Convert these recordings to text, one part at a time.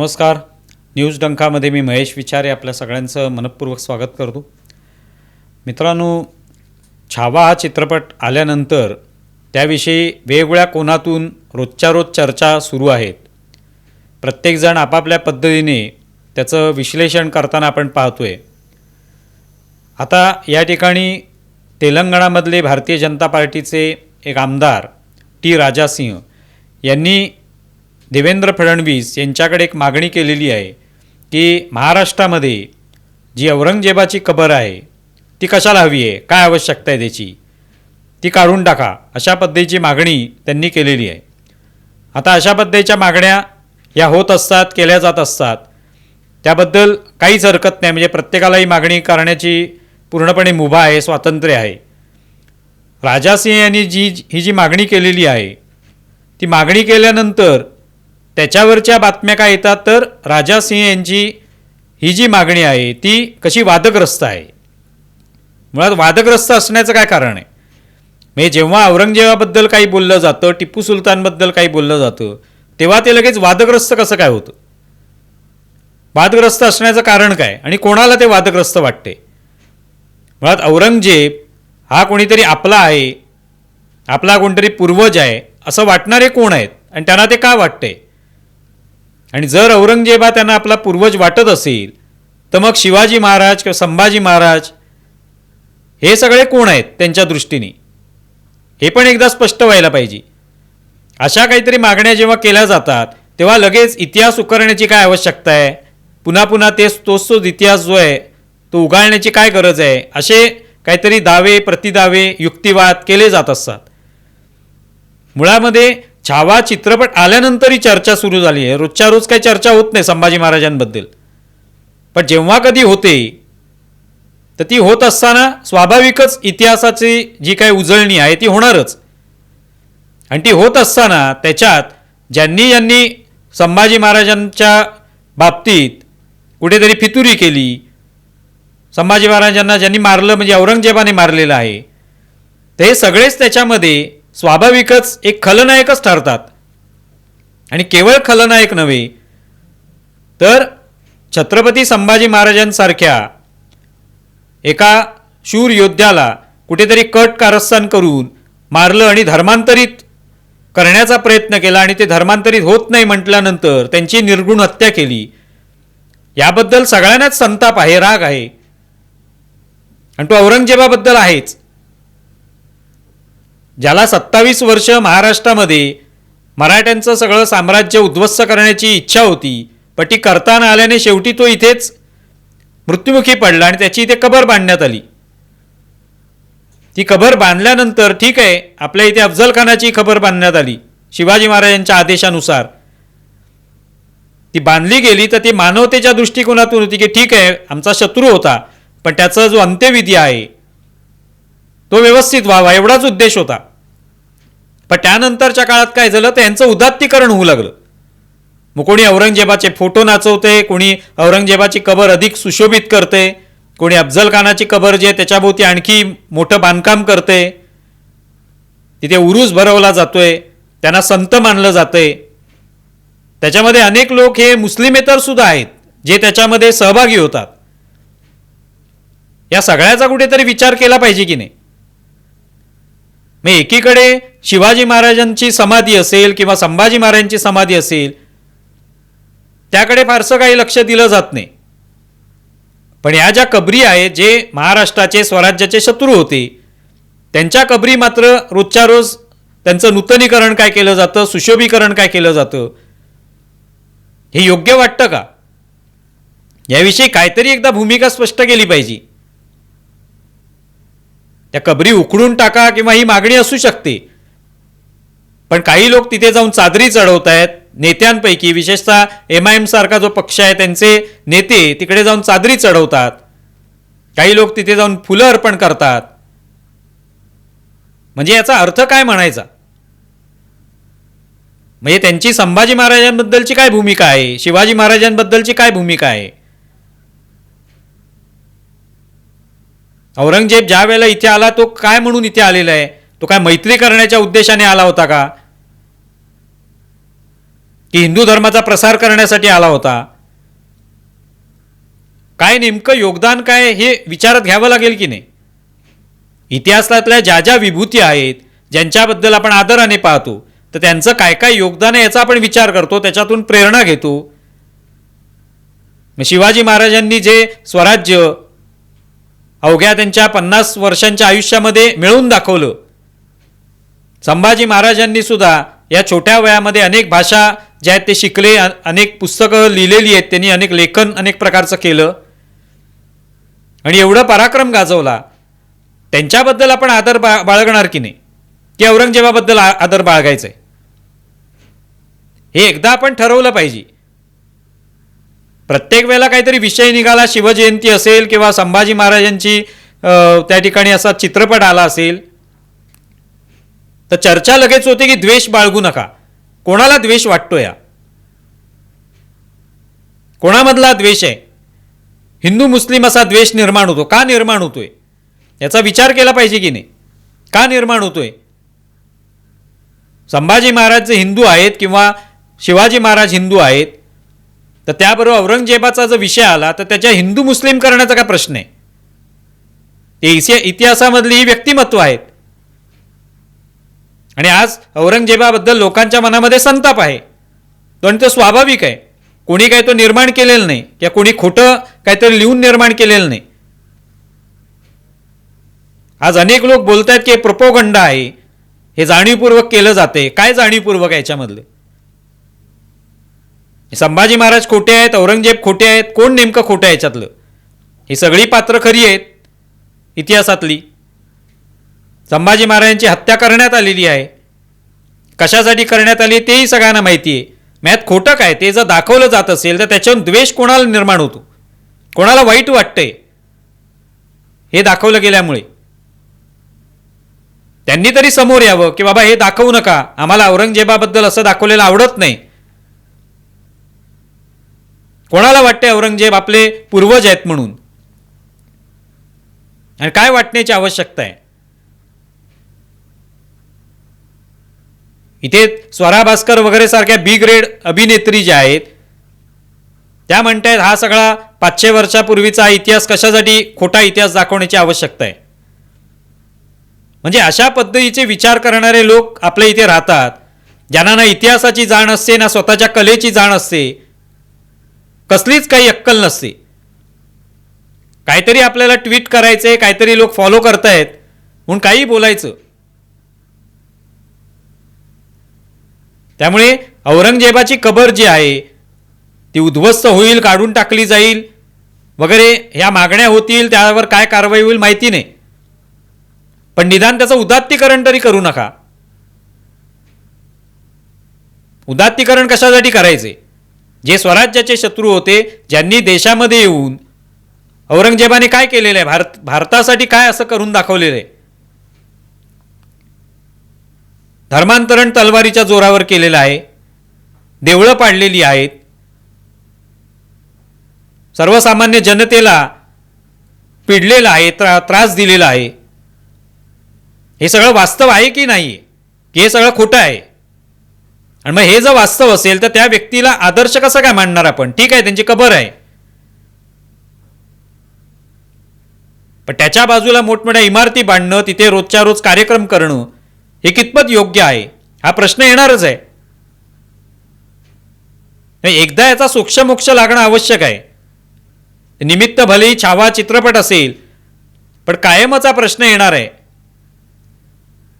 नमस्कार. न्यूज डंकामध्ये मी महेश विचारे आपल्या सगळ्यांचं मनपूर्वक स्वागत करतो. मित्रांनो छावा हा चित्रपट आल्यानंतर त्याविषयी वेगवेगळ्या कोनातून रोजच्या रोज चर्चा सुरू आहेत. प्रत्येकजण आपापल्या पद्धतीने त्याचं विश्लेषण करताना आपण पाहतो आहे आता या ठिकाणी तेलंगणामधले भारतीय जनता पार्टीचे एक आमदार टी. राजासिंह यांनी देवेंद्र फडणवीस यांच्याकडे एक मागणी केलेली आहे की महाराष्ट्रामध्ये जी औरंगजेबाची कबर आहे ती कशाला हवी आहे? काय आवश्यकता आहे त्याची? ती काढून टाका. अशा पद्धतीची मागणी त्यांनी केलेली आहे. आता अशा पद्धतीच्या मागण्या या होत असतात केल्या जात असतात. त्याबद्दल काहीच हरकत नाही. म्हणजे प्रत्येकाला ही मागणी करण्याची पूर्णपणे मुभा आहे स्वातंत्र्य आहे. राजासिंह यांनी जी ही जी मागणी केलेली आहे ती मागणी केल्यानंतर त्याच्यावरच्या बातम्या काय येतात तर राजा सिंह यांची ही जी मागणी आहे ती कशी वादग्रस्त आहे? मुळात वादग्रस्त असण्याचं काय कारण आहे? म्हणजे जेव्हा औरंगजेबाबद्दल काही बोललं जातं टिप्पू सुलतानबद्दल काही बोललं जातं तेव्हा ते लगेच वादग्रस्त कसं काय होतं? वादग्रस्त असण्याचं कारण काय? आणि कोणाला ते वादग्रस्त वाटते? मुळात औरंगजेब हा कोणीतरी आपला आहे आपला कोणतरी पूर्वज आहे असं वाटणारे कोण आहेत? आणि त्यांना ते का वाटते? आणि जर औरंगजेबा त्यांना आपला पूर्वज वाटत असेल तर मग शिवाजी महाराज किंवा संभाजी महाराज हे सगळे कोण आहेत त्यांच्या दृष्टीने? हे पण एकदा स्पष्ट व्हायला पाहिजे. अशा काहीतरी मागण्या जेव्हा केल्या जातात तेव्हा लगेच इतिहास उकरण्याची काय आवश्यकता आहे? पुन्हा पुन्हा तेच तोच तोच इतिहास जो आहे तो उगाळण्याची काय गरज आहे? असे काहीतरी दावे प्रतिदावे युक्तिवाद केले जात असतात. मुळामध्ये छावा चित्रपट आल्यानंतर ही चर्चा सुरू झाली आहे. रोजच्या रोज काही चर्चा होत नाही संभाजी महाराजांबद्दल. पण जेव्हा कधी होते तर ती होत असताना स्वाभाविकच इतिहासाची जी काही उजळणी आहे ती होणारच. आणि ती होत असताना त्याच्यात ज्यांनी ज्यांनी संभाजी महाराजांच्या बाबतीत कुठेतरी फितुरी केली संभाजी महाराजांना ज्यांनी मारलं म्हणजे औरंगजेबाने मारलेलं आहे ते सगळेच त्याच्यामध्ये स्वाभाविकच एक खलनायकच ठरतात. आणि केवळ खलनायक नव्हे तर छत्रपती संभाजी महाराजांसारख्या एका शूर योद्ध्याला कुठेतरी कट कारस्थान करून मारलं आणि धर्मांतरित करण्याचा प्रयत्न केला आणि ते धर्मांतरित होत नाही म्हटल्यानंतर त्यांची निर्गुण हत्या केली. याबद्दल सगळ्यांनाच संताप आहे राग आहे. आणि तो औरंगजेबाबद्दल आहेच. ज्याला सत्तावीस वर्ष महाराष्ट्रामध्ये मराठ्यांचं सगळं साम्राज्य उद्ध्वस्त करण्याची इच्छा होती पण ती करताना आल्याने शेवटी तो इथेच मृत्युमुखी पडला आणि त्याची इथे कबर बांधण्यात आली. ती कबर बांधल्यानंतर ठीक आहे आपल्या इथे अफजल खानाची खबर बांधण्यात आली शिवाजी महाराजांच्या आदेशानुसार. ती बांधली गेली तर ती मानवतेच्या दृष्टिकोनातून होती की ठीक आहे आमचा शत्रू होता पण त्याचा जो अंत्यविधी आहे तो व्यवस्थित व्हावा एवढाच उद्देश होता. पण त्यानंतरच्या काळात काय झालं? तर यांचं उदात्तीकरण होऊ लागलं. मग कोणी औरंगजेबाचे फोटो नाचवते कोणी औरंगजेबाची कबर अधिक सुशोभित करते कोणी अफजल खानाची कबर जे आहे त्याच्याभोवती आणखी मोठं बांधकाम करते. तिथे उरूस भरवला जातोय त्यांना संत मानलं जातंय. त्याच्यामध्ये अनेक लोक हे मुस्लिमेतर सुद्धा आहेत जे त्याच्यामध्ये सहभागी होतात. या सगळ्याचा कुठेतरी विचार केला पाहिजे की नाही? मग एकीकडे शिवाजी महाराजांची समाधी असेल किंवा संभाजी महाराजांची समाधी असेल त्याकडे फारसं काही लक्ष दिलं जात नाही. पण या ज्या कबरी आहेत जे महाराष्ट्राचे स्वराज्याचे शत्रू होते त्यांच्या कबरी मात्र रोजच्या रोज त्यांचं नूतनीकरण काय केलं जातं सुशोभीकरण काय केलं जातं हे योग्य वाटतं का? याविषयी काहीतरी एकदा भूमिका स्पष्ट केली पाहिजे. त्या कबरी उखडून टाका किंवा ही मागणी असू शकते. पण काही लोक तिथे जाऊन चादरी चढवत आहेत नेत्यांपैकी विशेषतः एम आय एम सारखा जो पक्ष आहे त्यांचे नेते तिकडे जाऊन चादरी चढवतात. काही लोक तिथे जाऊन फुलं अर्पण करतात. म्हणजे याचा अर्थ काय म्हणायचा? म्हणजे त्यांची संभाजी महाराजांबद्दलची काय भूमिका आहे? शिवाजी महाराजांबद्दलची काय भूमिका आहे? औरंगजेब ज्या वेळेला इथे आला तो काय म्हणून इथे आलेला आहे? तो काय मैत्री करण्याच्या उद्देशाने आला होता का? की हिंदू धर्माचा प्रसार करण्यासाठी आला होता? काय नेमकं योगदान काय हे विचारात घ्यावं लागेल की नाही? इतिहासातल्या ज्या ज्या विभूती आहेत ज्यांच्याबद्दल आपण आदराने पाहतो तर त्यांचं काय काय योगदान आहे याचा आपण विचार करतो त्याच्यातून प्रेरणा घेतो. मग शिवाजी महाराजांनी जे स्वराज्य अवघ्या त्यांच्या पन्नास वर्षांच्या आयुष्यामध्ये मिळवून दाखवलं. संभाजी महाराजांनी सुद्धा या छोट्या वयामध्ये अनेक भाषा ज्या आहेत ते शिकले अनेक पुस्तकं लिहिलेली आहेत त्यांनी अनेक लेखन अनेक प्रकारचं केलं. आणि एवढं पराक्रम गाजवला. त्यांच्याबद्दल आपण आदर बा बाळगणार की नाही? की औरंगजेबाबद्दल आ- आदर बाळगायचं आहे हे एकदा आपण ठरवलं पाहिजे. प्रत्येक वेळेला काहीतरी विषय निघाला शिवजयंती असेल किंवा संभाजी महाराजांची त्या ठिकाणी असा चित्रपट आला असेल तर चर्चा लगेच होते की द्वेष बाळगू नका. कोणाला द्वेष वाटतो या कोणामधला द्वेष आहे? हिंदू मुस्लिम असा द्वेष निर्माण होतो. का निर्माण होतोय? याचा विचार केला पाहिजे की नाही? का निर्माण होतोय? संभाजी महाराज जे हिंदू आहेत किंवा शिवाजी महाराज हिंदू आहेत तर त्याबरोबर औरंगजेबाचा जो विषय आला तर त्याच्या हिंदू मुस्लिम करण्याचा काय प्रश्न आहे? ते इसे- इतिहासामधली ही व्यक्तिमत्व आहेत. आणि आज औरंगजेबाबद्दल लोकांच्या मनामध्ये संताप आहे. पण तो स्वाभाविक आहे. कोणी काही तो निर्माण केलेलं नाही किंवा कोणी खोटं काहीतरी लिहून निर्माण केलेलं नाही. आज अनेक लोक बोलत आहेत की प्रोपोगंड आहे हे जाणीवपूर्वक केलं जाते. काय जाणीवपूर्वक याच्यामधले? संभाजी महाराज खोटे आहेत औरंगजेब खोटे आहेत कोण नेमकं खोटं आहे याच्यातलं? ही सगळी पात्र खरी आहेत इतिहासातली. संभाजी महाराजांची हत्या करण्यात आलेली आहे. कशासाठी करण्यात आली तेही सगळ्यांना माहिती आहे. मॅथ खोटं काय? ते जर दाखवलं जात असेल तर त्याच्यावरून द्वेष कोणाला निर्माण होतो? कोणाला वाईट वाटतंय? हे दाखवलं गेल्यामुळे. त्यांनी तरी समोर यावं की बाबा हे दाखवू नका. आम्हाला औरंगजेबाबद्दल असं दाखवलेलं आवडत नाही. कोणाला वाटते औरंगजेब आपले पूर्वज आहेत म्हणून? आणि काय वाटण्याची आवश्यकता आहे? इथे स्वरा भास्कर वगैरे सारख्या बी ग्रेड अभिनेत्री ज्या आहेत त्या म्हणतायत हा सगळा पाचशे वर्षापूर्वीचा इतिहास कशासाठी खोटा इतिहास दाखवण्याची आवश्यकता आहे? म्हणजे अशा पद्धतीचे विचार करणारे लोक आपल्या इथे राहतात ज्यांना ना इतिहासाची जाण असते ना स्वतःच्या कलेची जाण असते कसलीच काही अक्कल नसते. काहीतरी आपल्याला ट्विट करायचे काहीतरी लोक फॉलो करतायत म्हणून काही बोलायचं. त्यामुळे औरंगजेबाची कबर जी आहे ती उद्ध्वस्त होईल काढून टाकली जाईल वगैरे ह्या मागण्या होतील त्यावर काय कारवाई होईल माहिती नाही. पण निदान त्याचं उदात्तीकरण तरी करू नका. उदात्तीकरण कशासाठी करायचे जे स्वराज्याचे शत्रू होते ज्यांनी देशामध्ये येऊन औरंगजेबाने काय केलेलं आहे? भारत भारतासाठी काय असं करून दाखवलेलं आहे? धर्मांतरण तलवारीच्या जोरावर केलेलं आहे. देवळं पाडलेली आहेत. सर्वसामान्य जनतेला पिडलेलं आहे त्रा त्रास दिलेला आहे. हे सगळं वास्तव आहे की नाही की हे सगळं खोटं आहे? आणि मग हे जर वास्तव असेल तर त्या व्यक्तीला आदर्श कसा काय मांडणार आपण? ठीक आहे त्यांची कबर आहे. पण त्याच्या बाजूला मोठमोठ्या इमारती बांधणं तिथे रोजच्या रोज कार्यक्रम करणं हे कितपत योग्य आहे? हा प्रश्न येणारच आहे. नाही, एकदा याचा सूक्ष्मोक्ष लागणं आवश्यक आहे. निमित्त भलेही छावा चित्रपट असेल पण कायमचा प्रश्न येणार आहे.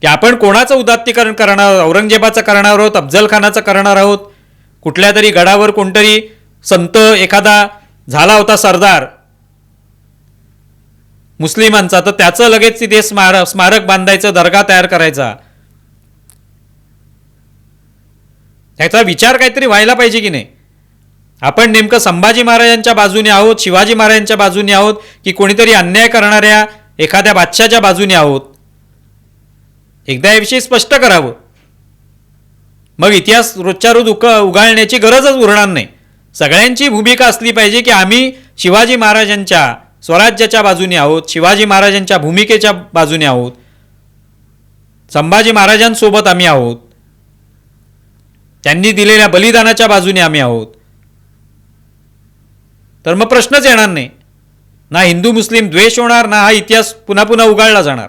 की आपण कोणाचं उदात्तीकरण करणार आहोत? औरंगजेबाचं करणार आहोत? अफजलखानाचं करणार आहोत? कुठल्या तरी गडावर कोणतरी संत एखादा झाला होता सरदार. मुस्लिमांचा. तर त्याचं लगेच तिथे स्मारक स्मारक बांधायचं दर्गा तयार करायचा. त्याचा विचार काहीतरी व्हायला पाहिजे की नाही? आपण नेमकं संभाजी महाराजांच्या बाजूने आहोत शिवाजी महाराजांच्या बाजूने आहोत की कोणीतरी अन्याय करणाऱ्या एखाद्या बादशाच्या बाजूने आहोत? एकदा याविषयी स्पष्ट करावं. मग इतिहास रोजच्या रोज उक उगाळण्याची गरजच उरणार नाही. सगळ्यांची भूमिका असली पाहिजे की आम्ही शिवाजी महाराजांच्या स्वराज्याच्या बाजूने आहोत शिवाजी महाराजांच्या भूमिकेच्या बाजूने आहोत संभाजी महाराजांसोबत आम्ही आहोत त्यांनी दिलेल्या बलिदानाच्या बाजूने आम्ही आहोत. तर मग प्रश्नच येणार नाही. ना हिंदू मुस्लिम द्वेष होणार ना हा इतिहास पुन्हा पुन्हा उगाळला जाणार.